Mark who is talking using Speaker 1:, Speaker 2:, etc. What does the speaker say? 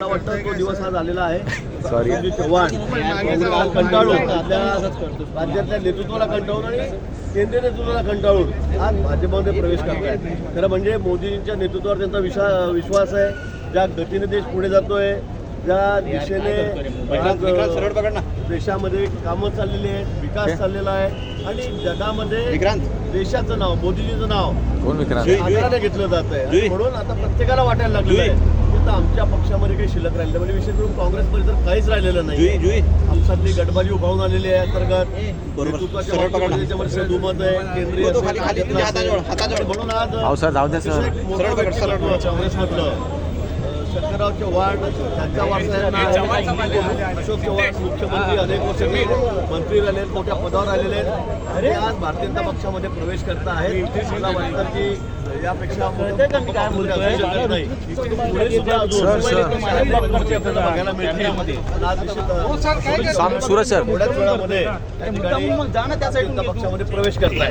Speaker 1: दिवस हा झालेला आहे. संजय चव्हाण काँग्रेसला कंटाळून आपल्या राज्यातल्या नेतृत्वाला कंटाळून आणि केंद्रीय नेतृत्वाला कंटाळून आज भाजपमध्ये प्रवेश करतायत खरं म्हणजे मोदींच्या नेतृत्वावर त्यांचा विश्वा विश्वास आहे. ज्या गतीने देश पुढे जातोय ज्या दिशेने आज, देशामध्ये कामं चाललेली आहेत विकास चाललेला आहे आणि जगामध्ये देशाचं नाव मोदीजीचं नाव घेतलं जात आहे म्हणून आता प्रत्येकाला वाटायला लागलेलं आहे. आता आमच्या पक्षामध्ये काही शिल्लक राहिलं म्हणजे विशेष करून काँग्रेसमध्ये तर काहीच राहिलेलं नाही. आपसातली गटबाजी उभारून आलेली आहे अंतर्गत. नेतृत्वाच्या दुमत आहे केंद्रीय असेल. म्हणून आज
Speaker 2: अहो सर
Speaker 1: शंकरराव चव्हाण त्यांच्या वारसायांना अशोक चव्हाण मुख्यमंत्री अनेक वर्ष मंत्री राहिले आहेत, मोठ्या पदावर आलेले आहेत. आणि आज भारतीय जनता पक्षामध्ये प्रवेश करत आहेत. मला वाटतं की यापेक्षा नाही. पुढे सुद्धा बघायला आज
Speaker 2: सूरज सर.
Speaker 1: थोड्याच वेळामध्ये त्या ठिकाणी जनता पक्षामध्ये प्रवेश करताय